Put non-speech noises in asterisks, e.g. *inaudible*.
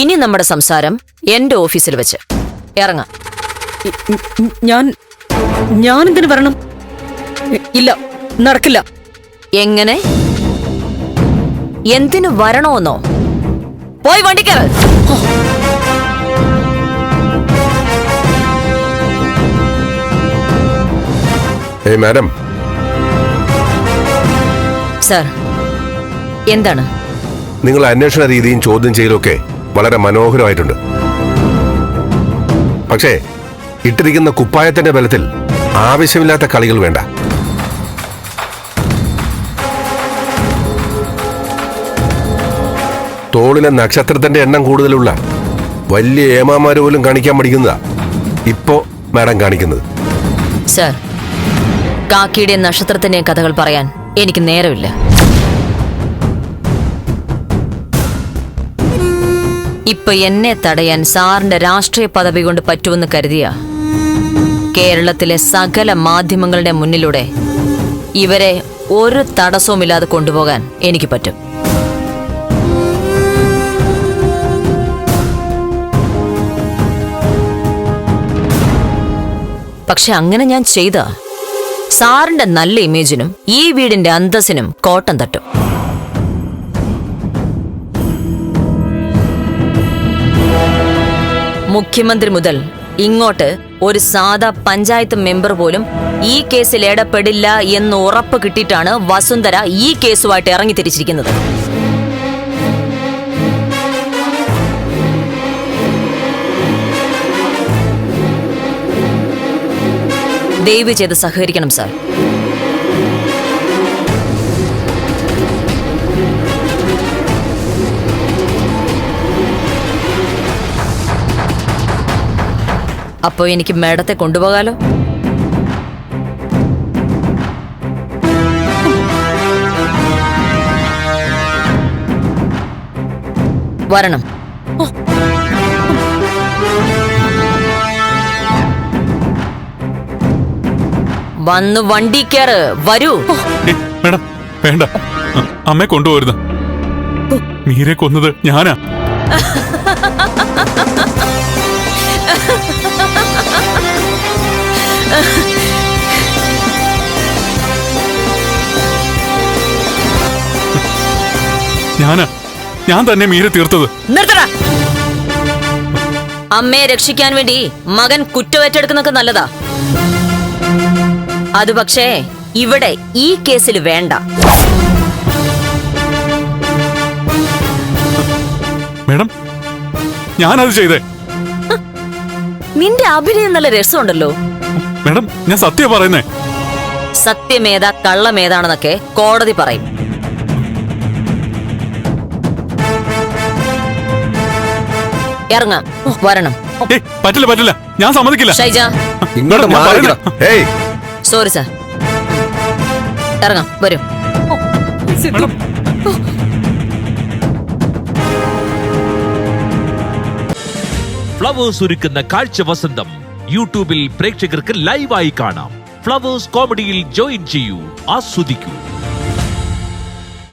ഇനി നമ്മുടെ സംസാരം എന്റെ ഓഫീസിൽ വെച്ച്. ഇറങ്ങാം. ഞാൻ ഞാൻ എന്തിനു വരണം? ഇല്ല നടക്കില്ല. എങ്ങനെ? എന്തിനു വരണോന്നോ പോയി വണ്ടി കയറ്. ഏയ് മാഡം. സർ എന്താണ്? നിങ്ങൾ അന്വേഷണ രീതിയും ചോദ്യം ചെയ്യലൊക്കെ വളരെ മനോഹരമായിട്ടുണ്ട്. പക്ഷേ ഇട്ടിരിക്കുന്ന കുപ്പായത്തിന്റെ ബലത്തിൽ ആവശ്യമില്ലാത്ത കളികൾ വേണ്ട. തോളിലെ നക്ഷത്രത്തിന്റെ എണ്ണം കൂടുതലുള്ള വലിയ ഏമാമാര് പോലും കാണിക്കാൻ പഠിക്കുന്നതാ ഇപ്പോ മാഡം കാണിക്കുന്നത്. സർ കാക്കിയുടെ നക്ഷത്രത്തിന്റെ കഥകൾ പറയാൻ എനിക്ക് നേരമില്ല. ഇപ്പൊ എന്നെ തടയാൻ സാറിന്റെ രാഷ്ട്രീയ പദവി കൊണ്ട് പറ്റുമെന്ന് കരുതിയ കേരളത്തിലെ സകല മാധ്യമങ്ങളുടെ മുന്നിലൂടെ ഇവരെ ഒരു തടസ്സവുമില്ലാതെ കൊണ്ടുപോകാൻ എനിക്ക് പറ്റും. പക്ഷെ അങ്ങനെ ഞാൻ ചെയ്ത. സാറിന്റെ നല്ല ഇമേജിനും ഈ വീടിന്റെ അന്തസ്സിനും കോട്ടം തട്ടും. മുഖ്യമന്ത്രി മുതൽ ഇങ്ങോട്ട് ഒരു സാധാ പഞ്ചായത്ത് മെമ്പർ പോലും ഈ കേസിൽ ഇടപെടില്ല എന്ന് ഉറപ്പ് കിട്ടിയിട്ടാണ് വസുന്ധര ഈ കേസുമായിട്ട് ഇറങ്ങി തിരിച്ചിരിക്കുന്നത് ദയവ് ചെയ്ത് സഹകരിക്കണം സാർ. അപ്പോ എനിക്ക് മേഡത്തെ കൊണ്ടുപോകാലോ? വരണം. വന്ന് വണ്ടി കയറ് വരൂ. മേഡം വേണ്ട. അമ്മയെ കൊണ്ടുപോരുത് മീരെ കൊന്നത് ഞാനാ. *laughs* ഞാനാ. ഞാൻ തന്നെ മീര തീർത്തത്. നിർത്തടാ. അമ്മയെ രക്ഷിക്കാൻ വേണ്ടി മകൻ കുറ്റമേറ്റെടുക്കുന്നൊക്കെ നല്ലതാ. അത് പക്ഷേ ഇവിടെ ഈ കേസിൽ വേണ്ട. മേഡം ഞാനത് ചെയ്തേ. നിന്റെ അഭിനയം നല്ല രസമുണ്ടല്ലോ. മേഡം ഞാൻ സത്യം പറയുന്നേ. സത്യമേതാ കള്ളമേതാണെന്നൊക്കെ കോടതി പറയും. ഇറങ്ങാം. വരണം. ഏയ് പറ്റില്ല പറ്റില്ല. ഞാൻ സമ്മതിക്കില്ല. ഷൈജ. ഇങ്ങോട്ട് ഞാൻ ഏയ്. സോറി സാർ ഇറങ്ങാം വരും. മേഡം. ഫ്ലവേഴ്സ് ഒരുക്കുന്ന കാഴ്ച വസന്തം. യൂട്യൂബിൽ പ്രേക്ഷകർക്ക് ലൈവായി കാണാം. ഫ്ലവേഴ്സ് കോമഡിയിൽ ജോയിൻ ചെയ്യൂ. ആസ്വദിക്കൂ.